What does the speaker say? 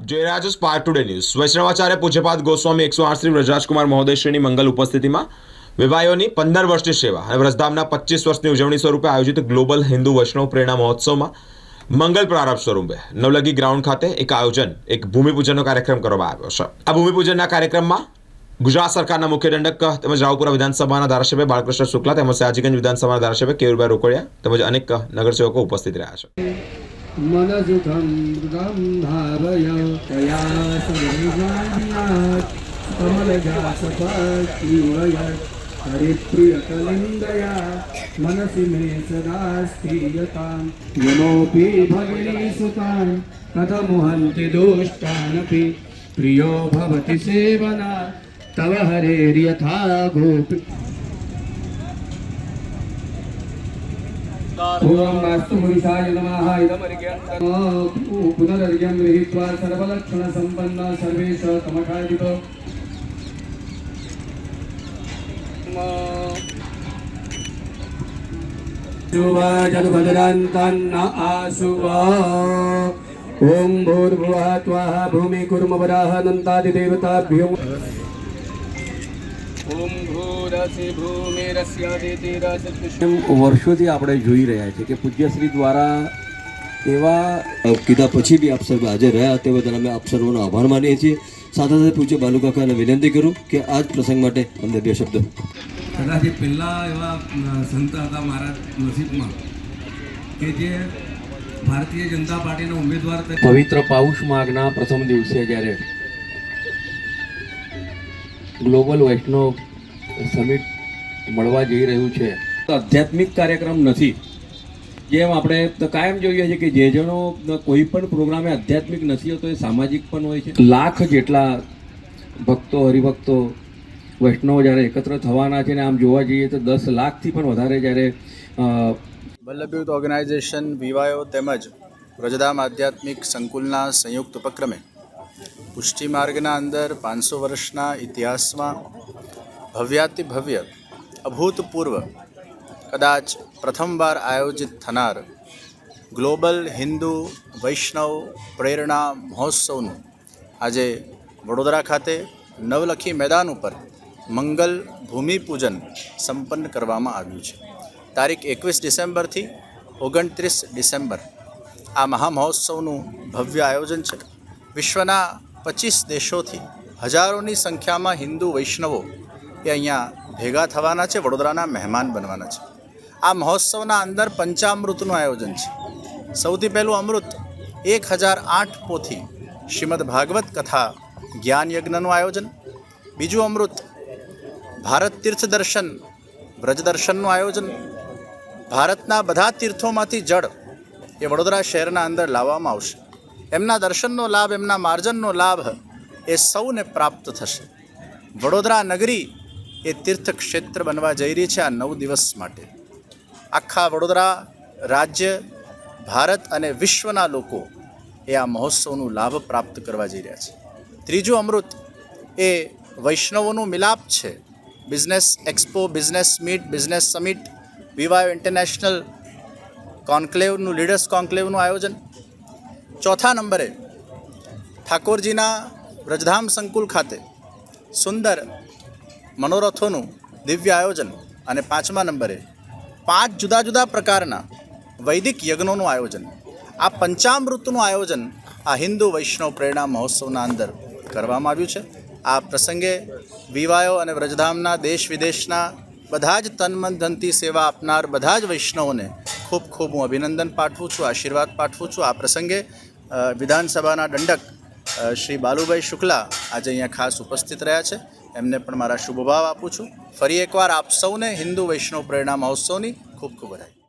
જોઈ રહ્યા છો સ્પાર્ક ટુડે ન્યૂઝ વૈષ્ણવાચાર્ય પૂજ્યપાદ ગોસ્વામી એકસો આઠ શ્રી વ્રજરાજકુમાર મહોદયશ્રીની મંગલ ઉપસ્થિતિમાં વિવાહોની પંદર વર્ષની સેવા. અને વ્રજધામના પચીસ વર્ષની ઉજવણી સ્વરૂપે આયોજિત ગ્લોબલ હિન્દુ વૈષ્ણવ પ્રેરણા મહોત્સવમાં મંગલ પ્રારંભ સ્વરૂપે નવલગી ગ્રાઉન્ડ ખાતે એક આયોજન, એક ભૂમિપૂજનનો કાર્યક્રમ કરવામાં આવ્યો છે. આ ભૂમિપૂજનના કાર્યક્રમમાં ગુજરાત સરકારના મુખ્ય દંડક તેમજ રાવપુરા વિધાનસભાના ધારાસભ્ય બાળકૃષ્ણ શુક્લા તેમજ સાજીગંજ વિધાનસભાના ધારાસભ્ય કેયુરભાઈ રોકડિયા તેમજ અનેક નગરસેવકો ઉપસ્થિત રહ્યા છે. मनसुखं मृगं भावय तया सर्वजान्यात् कमलजासपत्युवयत् हरिप्रियकलिन्दया मनसि मे सदा स्थीयतां यमोऽपि भगिनी सुतान् कथमुहन्ति दुष्टानपि प्रियो भवति सेवना तव हरेर्यथा गोपि ॐ नास्तु पुरुषाय नमः इदमर्घ्यं पुनरर्घ्यं गृहीत्वा सर्वलक्षणसम्पन्न सर्वेश तमठादितो जलभद्रान्तान्न आशुव ॐ भूर्भुवः त्वः भूमिकुर्मवराः नन्तादिदेवताभ्यो વર્ષોથી આપણે જોઈ રહ્યા છીએ કે પૂજ્યશ્રી દ્વારા એવા કીધા પછી બી આપ આજે હાજર રહ્યા. તે બદલ અમે આપ સર્વનો આભાર માનીએ છીએ. સાથે સાથે પૂજ્ય બાલુકાકાને વિનંતી કરું કે આ જ પ્રસંગ માટે અમને બે શબ્દો. કદાચ પહેલાં એવા સંત હતા મારા નસીબમાં કે જે ભારતીય જનતા પાર્ટીના ઉમેદવાર પવિત્ર પાઉષ માર્ગના પ્રથમ દિવસે જ્યારે ગ્લોબલ વૈષ્ણવ સમિટ મળવા જઈ રહ્યું છે. તો આધ્યાત્મિક કાર્યક્રમ નથી. જેમ આપણે કાયમ જોઈએ છીએ કે જે જણો કોઈ પણ પ્રોગ્રામે આધ્યાત્મિક નથી હોતો એ સામાજિક પણ હોય છે. લાખ જેટલા ભક્તો હરિભક્તો વૈષ્ણવો જ્યારે એકત્ર થવાના છે ને આમ જોવા જઈએ તો દસ લાખથી પણ વધારે જ્યારે અ, વલ્લભ યુથ ઓર્ગેનાઇઝેશન વિવાયો તેમજ વ્રજધામ આધ્યાત્મિક સંકુલના સંયુક્ત ઉપક્રમે પુષ્ટિ માર્ગના અંદર પાંચસો વર્ષના ઇતિહાસમાં ભવ્યાતિ ભવ્ય, અભૂતપૂર્વ, કદાચ પ્રથમવાર આયોજિત થનાર ગ્લોબલ હિન્દુ વૈષ્ણવ પ્રેરણા મહોત્સવનું આજે વડોદરા ખાતે નવલખી મેદાન ઉપર મંગલ ભૂમિપૂજન સંપન્ન કરવામાં આવ્યું છે. તારીખ એકવીસ ડિસેમ્બરથી ઓગણત્રીસ ડિસેમ્બર આ મહામહોત્સવનું ભવ્ય આયોજન છે. વિશ્વના પચીસ દેશોથી હજારોની સંખ્યામાં હિન્દુ વૈષ્ણવો એ અહીંયા ભેગા થવાના છે, વડોદરાના મહેમાન બનવાના છે. આ મહોત્સવના અંદર પંચામૃતનું આયોજન છે. સૌથી પહેલું અમૃત એક હજાર આઠ પોથી શ્રીમદ ભાગવત કથા જ્ઞાન યજ્ઞનું આયોજન. બીજું અમૃત ભારત તીર્થ દર્શન, વ્રજ દર્શનનું આયોજન. ભારતના બધા તીર્થોમાંથી જળ એ વડોદરા શહેરના અંદર લાવવામાં આવશે. એમના દર્શનનો લાભ, એમના માર્જનનો લાભ એ સૌને પ્રાપ્ત થશે. વડોદરા નગરી એ તીર્થક્ષેત્ર બનવા જઈ રહી છે આ નવ દિવસ માટે. આખા વડોદરા રાજ્ય, ભારત અને વિશ્વના લોકો એ આ મહોત્સવનું લાભ પ્રાપ્ત કરવા જઈ રહ્યા છે. ત્રીજું અમૃત એ વૈષ્ણવોનું મિલાપ છે. Business expo, business meet, business summit વિવાયો international કોન્ક્લેવનું, લીડર્સ કોન્ક્લેવનું આયોજન ચોથા નંબરે ઠાકોરજીના વ્રજધામ સંકુલ ખાતે સુંદર મનોરથોનું દિવ્ય આયોજન અને પાંચમા નંબરે પાંચ જુદા જુદા પ્રકારના વૈદિક યજ્ઞોનું આયોજન. આ પંચામૃતનું આયોજન આ હિન્દુ વૈષ્ણવ પ્રેરણા મહોત્સવના અંદર કરવામાં આવ્યું છે. આ પ્રસંગે વિવાયો અને વ્રજધામના દેશ વિદેશના બધા જ તનમન ધનથી સેવા આપનાર બધા જ વૈષ્ણવોને ખૂબ ખૂબ હું અભિનંદન પાઠવું છું, આશીર્વાદ પાઠવું છું. આ પ્રસંગે વિધાનસભાના દંડક શ્રી બાલુભાઈ શુક્લા આજે અહીંયા ખાસ ઉપસ્થિત રહ્યા છે. એમને પણ મારા શુભભાવ આપું છું. ફરી એકવાર આપ સૌને હિન્દુ વૈષ્ણવ પ્રેરણા મહોત્સવની ખૂબ ખૂબ વધાઈ